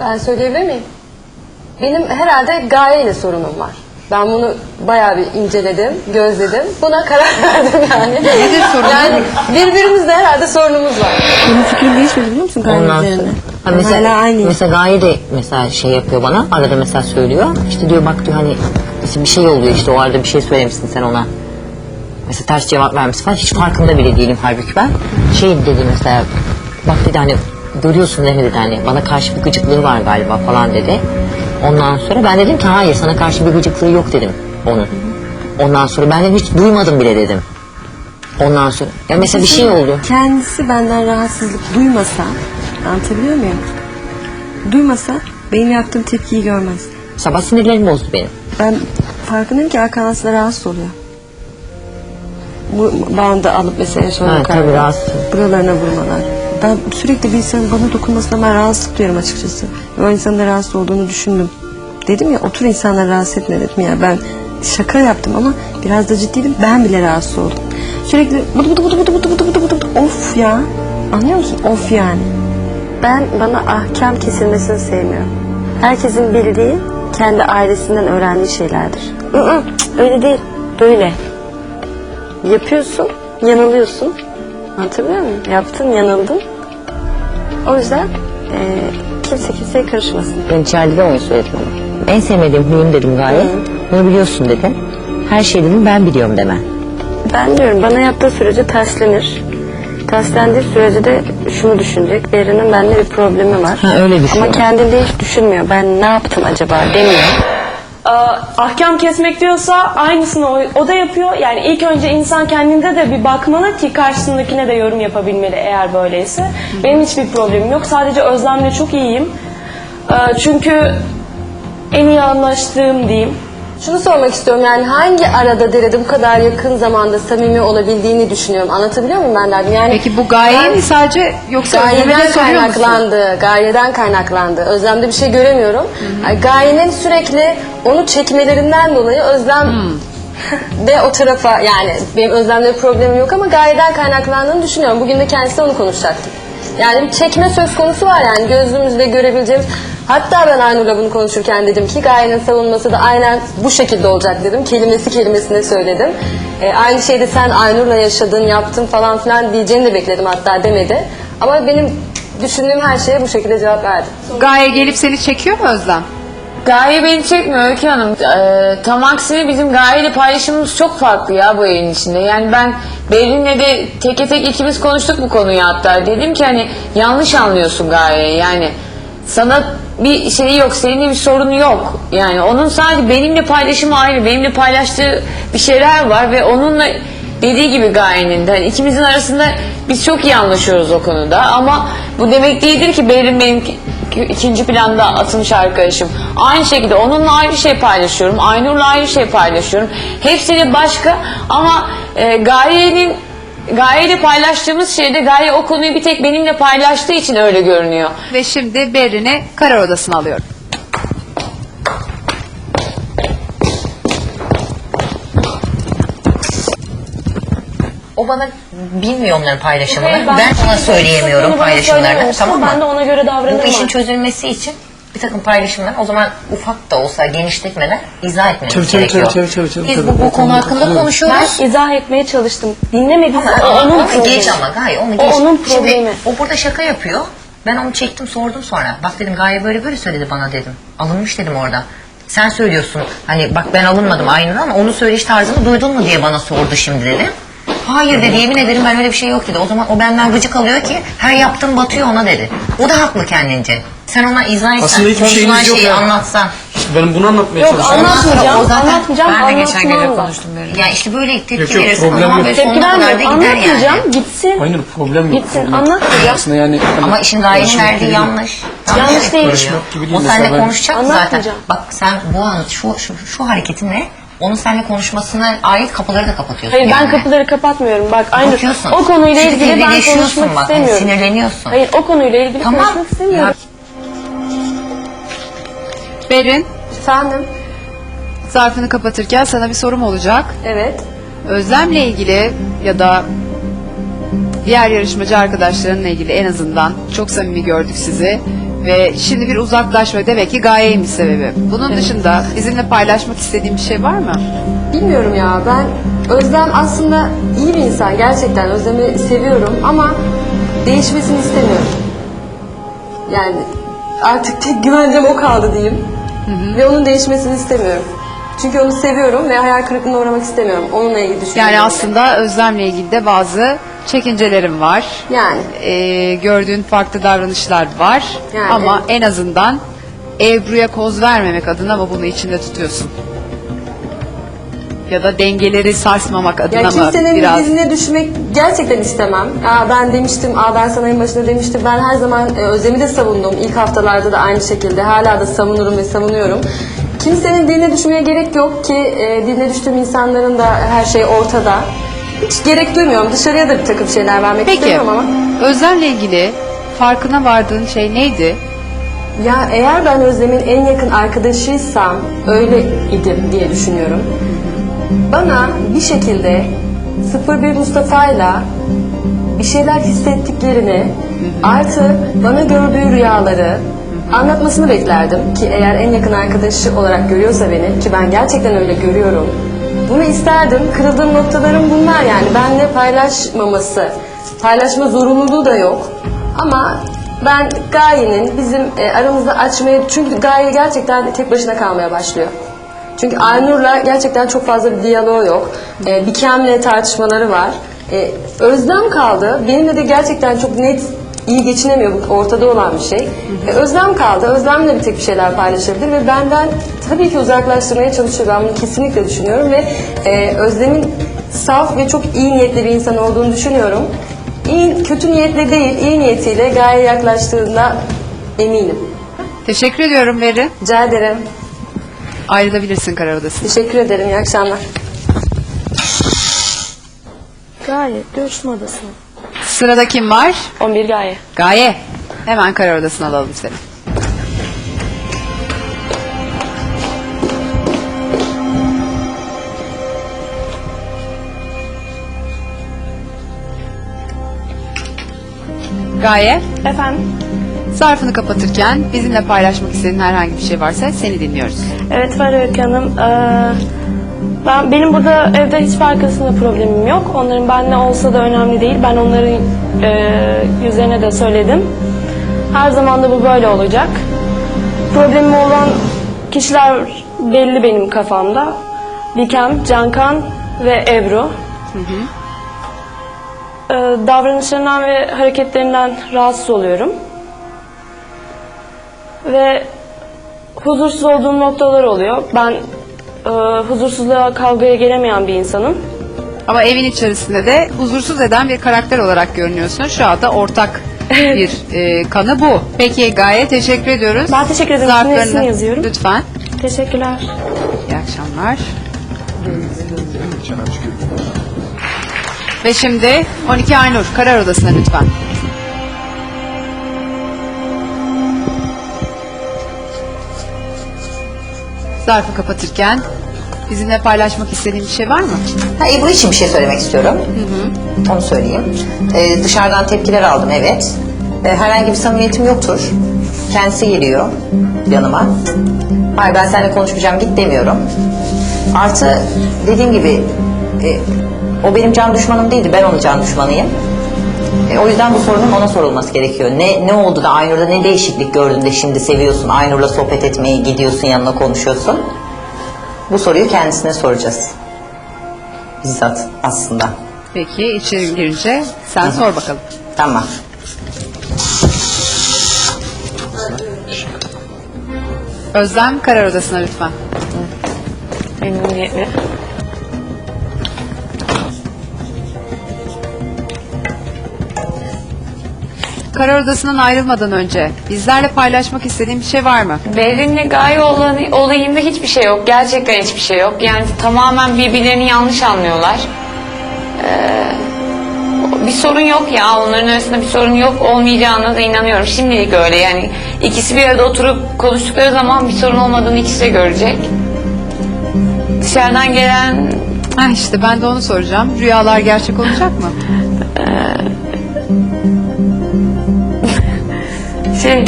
Ben söyleyebilir miyim? Benim herhalde gayeyle sorunum var. Ben bunu bayağı bir inceledim, gözledim. Buna karar verdim yani. Nedir sorunun? Yani birbirimizle herhalde sorunumuz var. Benim fikrim değişmedi biliyor musun Ondan sonra. gayretlerine? Ha, mesela, Hala aynı. mesela Gaye de mesela şey yapıyor bana. Arada mesela söylüyor. İşte diyor bak diyor hani işte bir şey oluyor işte o arada bir şey söylemişsin sen ona. Mesela ters cevap vermişsin falan. Hiç farkında bile değilim halbuki ben. Şey dedi mesela bak dedi hani görüyorsun mi dedi hani bana karşı bir gıcıklığı var galiba falan dedi. Ondan sonra ben dedim ki hayır sana karşı bir gıcıklığı yok dedim onun. Ondan sonra ben de hiç duymadım bile dedim. Ondan sonra ya mesela bir şey oldu. Kendisi benden rahatsızlık duymasa, anlatabiliyor muyum? Duymasa benim yaptığım tepkiyi görmez. Sabah sinirlerim bozdu benim. Ben farkındayım ki Hakan aslında rahatsız oluyor. Bu bandı alıp mesela sonra Ha, tabii rahatsız. Buralarına vurmalar. Ben sürekli bir insanın bana dokunmasına ben rahatsızlık duyuyorum açıkçası. Ve o insanın da rahatsız olduğunu düşündüm. Dedim ya otur insanları rahatsız etme dedim ya. Ben şaka yaptım ama biraz da ciddiydim. Ben bile rahatsız oldum. Sürekli bıdı bıdı bıdı bıdı bıdı bıdı bıdı bıdı bıdı. Of ya. Anlıyor musun? Of yani. Ben bana ahkam kesilmesini sevmiyorum. Herkesin bildiği kendi ailesinden öğrendiği şeylerdir. Hı hı, cık, Öyle değil. Böyle. Yapıyorsun, yanılıyorsun. Anlatabiliyor muyum? Yaptın, yanıldın. O yüzden eee, kimse kimseye karışmasın. Ben içeride de onu söyledim ama. En sevmediğim huyum dedim gayet. Bunu biliyorsun dedim. Her şeyi dedim ben biliyorum deme. Ben diyorum bana yaptığı sürece terslenir. Terslendiği sürece de şunu düşünecek. Berrin'in bende bir problemi var. Ha, öyle düşünüyor. Ama kendinde hiç düşünmüyor. Ben ne yaptım acaba demiyor. Aa, ahkam kesmek diyorsa aynısını o, o da yapıyor. Yani ilk önce insan kendinde de bir bakmalı ki karşısındakine de yorum yapabilmeli eğer böyleyse. Benim hiçbir problemim yok. Sadece Özlem'le çok iyiyim. Ee, çünkü en iyi anlaştığım diyeyim. Şunu sormak istiyorum yani hangi arada derede bu kadar yakın zamanda samimi olabildiğini düşünüyorum. Anlatabiliyor muyum ben derdim? Yani Peki bu gaye ben- mi sadece yoksa Gayeden soruyor musun? kaynaklandı, gayeden kaynaklandı. Özlem'de bir şey göremiyorum. Yani Gayenin sürekli onu çekmelerinden dolayı Özlem de o tarafa yani benim Özlem'de bir problemim yok ama gayeden kaynaklandığını düşünüyorum. Bugün de kendisiyle onu konuşacaktım. Yani çekme söz konusu var yani gözümüzde görebileceğimiz. Hatta ben Aynur'la bunu konuşurken dedim ki Gaye'nin savunması da aynen bu şekilde olacak dedim. Kelimesi kelimesine söyledim. E, aynı şeyde sen Aynur'la yaşadın, yaptın falan filan diyeceğini de bekledim hatta demedi. Ama benim düşündüğüm her şeye bu şekilde cevap verdi. Gaye gelip seni çekiyor mu Özlem? Gaye beni çekmiyor Öykü Hanım. Ee, tam aksine bizim Gaye ile paylaşımımız çok farklı ya bu yayın içinde. Yani ben Berin'le de teke tek ikimiz konuştuk bu konuyu hatta. Dedim ki hani yanlış anlıyorsun Gaye. Yani sana bir şeyi yok, seninle bir sorunu yok. Yani onun sadece benimle paylaşımı ayrı. Benimle paylaştığı bir şeyler var ve onunla dediği gibi Gaye'nin de hani ikimizin arasında biz çok iyi anlaşıyoruz o konuda ama bu demek değildir ki Berin benim ikinci planda atılmış arkadaşım. Aynı şekilde onunla ayrı şey paylaşıyorum. Aynur'la ayrı şey paylaşıyorum. Hepsiyle başka ama e, Gaye'nin Gaye paylaştığımız şeyde Gaye o konuyu bir tek benimle paylaştığı için öyle görünüyor. Ve şimdi Berrin'i karar odasına alıyorum. O bana bilmiyor onların paylaşımını. Hayır, ben, ben- ona söyleyemiyorum paylaşımlarını. Tamam mı? ben de ona göre davranırım Bu işin çözülmesi için bir takım paylaşımlar o zaman ufak da olsa genişletmeden izah etmemiz Tabii, gerekiyor. tabii, tabii, tabii, Biz tabii. bu, bu konu hakkında Ben konuşuyoruz. izah etmeye çalıştım. Dinlemediyse o Ama onun onu problemi. geç ama Gaye onu O geç. onun Şimdi problemi. o burada şaka yapıyor. Ben onu çektim sordum sonra. Bak dedim Gaye böyle böyle söyledi bana dedim. Alınmış dedim orada. Sen söylüyorsun hani bak ben alınmadım Aynur ama onun söyleyiş tarzını duydun mu diye bana sordu şimdi dedi. Hayır dedi yemin ederim ben öyle bir şey yok dedi. O zaman o benden gıcık alıyor ki her yaptığım batıyor ona dedi. O da haklı kendince. Sen ona izah etsen, Aslında hiçbir konuşulan şeyiniz yok şeyi ya. anlatsan. İşte ben bunu anlatmaya Yok, çalışıyorum. anlatmayacağım, O zaten- anlatmayacağım, Ben de geçen gece anlatmam da. konuştum böyle. Ya işte böyle tepki Yok, yok, verirsen problem ama yok. böyle Tepki sonuna kadar da vermiyorum. gider Anlatmayacağım. yani. Gitsin. Hayır problem yok. Gitsin, problem. anlatmayacağım. Aslında yani hani Ama işin gayenin Karışmak verdiği gibi değil. yanlış. Yanlış değil. Karışmak gibi değil O mesela seninle ben- konuşacak zaten. Anlatmayacağım. Bak sen bu an şu, şu, şu hareketinle onun seninle konuşmasına ait kapıları da kapatıyorsun. Hayır ben yani. kapıları kapatmıyorum. Bak aynı o konuyla Çünkü ilgili ben konuşmak bak, istemiyorum. sinirleniyorsun. Hayır o konuyla ilgili Tamam. konuşmak istemiyorum. Berrin Efendim? zarfını kapatırken sana bir sorum olacak. Evet. Özlem'le ilgili ya da diğer yarışmacı arkadaşlarınla ilgili en azından çok samimi gördük sizi. Ve şimdi bir uzaklaşma demek ki gayeymiş sebebi. Bunun dışında bizimle paylaşmak istediğin bir şey var mı? Bilmiyorum ya ben Özlem aslında iyi bir insan gerçekten Özlem'i seviyorum ama değişmesini istemiyorum. Yani artık tek güvencem o kaldı diyeyim. Ve onun değişmesini istemiyorum. Çünkü onu seviyorum ve hayal kırıklığına uğramak istemiyorum. Onunla ilgili düşünüyorum. Yani aslında Özlem'le ilgili de bazı çekincelerim var. Yani. Ee, gördüğün farklı davranışlar var. Yani, ama en azından Ebru'ya koz vermemek adına ama bunu içinde tutuyorsun. Ya da dengeleri sarsmamak adına Ya mı kimsenin biraz? dizine düşmek gerçekten istemem. Aa, ben demiştim, aa, ben sana en başında demiştim. Ben her zaman e, Özlem'i de savundum. İlk haftalarda da aynı şekilde. Hala da savunurum ve savunuyorum. Kimsenin diline düşmeye gerek yok ki e, diline düştüğüm insanların da her şey ortada. Hiç gerek duymuyorum. Dışarıya da bir takım şeyler vermek Peki istemiyorum ama. Özlem'le ilgili farkına vardığın şey neydi? Ya eğer ben Özlem'in en yakın arkadaşıysam öyle idim diye düşünüyorum. Bana bir şekilde 01 Mustafa'yla bir şeyler hissettiklerini artı bana gördüğü rüyaları anlatmasını beklerdim ki eğer en yakın arkadaşı olarak görüyorsa beni ki ben gerçekten öyle görüyorum. Bunu isterdim. Kırıldığım noktalarım bunlar yani. Benle paylaşmaması, paylaşma zorunluluğu da yok. Ama ben Gaye'nin bizim e, aramızda açmaya çünkü Gaye gerçekten tek başına kalmaya başlıyor. Çünkü Aynur'la gerçekten çok fazla bir diyaloğu yok. E, Bikem'le tartışmaları var. E, Özlem kaldı. Benimle de gerçekten çok net iyi geçinemiyor. Bu ortada olan bir şey. E, Özlem kaldı. Özlem'le bir tek bir şeyler paylaşabilir ve benden tabii ki uzaklaştırmaya çalışıyor. Ben bunu kesinlikle düşünüyorum ve e, Özlem'in saf ve çok iyi niyetli bir insan olduğunu düşünüyorum. İyi, kötü niyetle değil, iyi niyetiyle gaye yaklaştığında eminim. Teşekkür ediyorum Veri. Rica ederim. Ayrılabilirsin karar odasına. Teşekkür ederim. İyi akşamlar. Gayet görüşme odasına. Sırada kim var? 11 gaye. Gaye. Hemen karar odasına alalım seni. Gaye, Efendim? zarfını kapatırken bizimle paylaşmak istediğin herhangi bir şey varsa seni dinliyoruz. Evet var Öykü Hanım. Ee, ben, benim burada evde hiçbir arkasında problemim yok. Onların benle olsa da önemli değil. Ben onların e, yüzlerine de söyledim. Her zaman da bu böyle olacak. Problemim olan kişiler belli benim kafamda. Bikem, Cankan ve Ebru. Ee, davranışlarından ve hareketlerinden rahatsız oluyorum. Ve huzursuz olduğum noktalar oluyor. Ben e, huzursuzluğa, kavgaya gelemeyen bir insanım. Ama evin içerisinde de huzursuz eden bir karakter olarak görünüyorsun. Şu anda ortak bir e, kanı bu. Peki Gaye teşekkür ediyoruz. Ben teşekkür ederim. Zarflarını Sizin yazıyorum. Lütfen. Teşekkürler. İyi akşamlar. Ve şimdi 12 Aynur karar odasına lütfen. Zarfı kapatırken bizimle paylaşmak istediğin bir şey var mı? Ha, Ebru için bir şey söylemek istiyorum. Onu söyleyeyim. Ee, dışarıdan tepkiler aldım evet. Ee, herhangi bir samimiyetim yoktur. Kendisi geliyor yanıma. Hayır ben seninle konuşmayacağım git demiyorum. Artı dediğim gibi e, o benim can düşmanım değildi ben onun can düşmanıyım. E, o yüzden bu sorunun ona sorulması gerekiyor. Ne ne oldu da Aynur'da ne değişiklik gördün de şimdi seviyorsun Aynur'la sohbet etmeye gidiyorsun yanına konuşuyorsun. Bu soruyu kendisine soracağız. Bizzat aslında. Peki içeri girince sen sor bakalım. Tamam. Özlem karar odasına lütfen. Memnuniyetle. Karar odasından ayrılmadan önce bizlerle paylaşmak istediğin bir şey var mı? Berin'le Gaye olan- olayında hiçbir şey yok. Gerçekten hiçbir şey yok. Yani tamamen birbirlerini yanlış anlıyorlar. Ee, bir sorun yok ya. Onların arasında bir sorun yok. Olmayacağına da inanıyorum. Şimdilik öyle yani. ikisi bir arada oturup konuştukları zaman bir sorun olmadığını ikisi de görecek. Dışarıdan gelen Ha işte ben de onu soracağım. Rüyalar gerçek olacak mı? Şey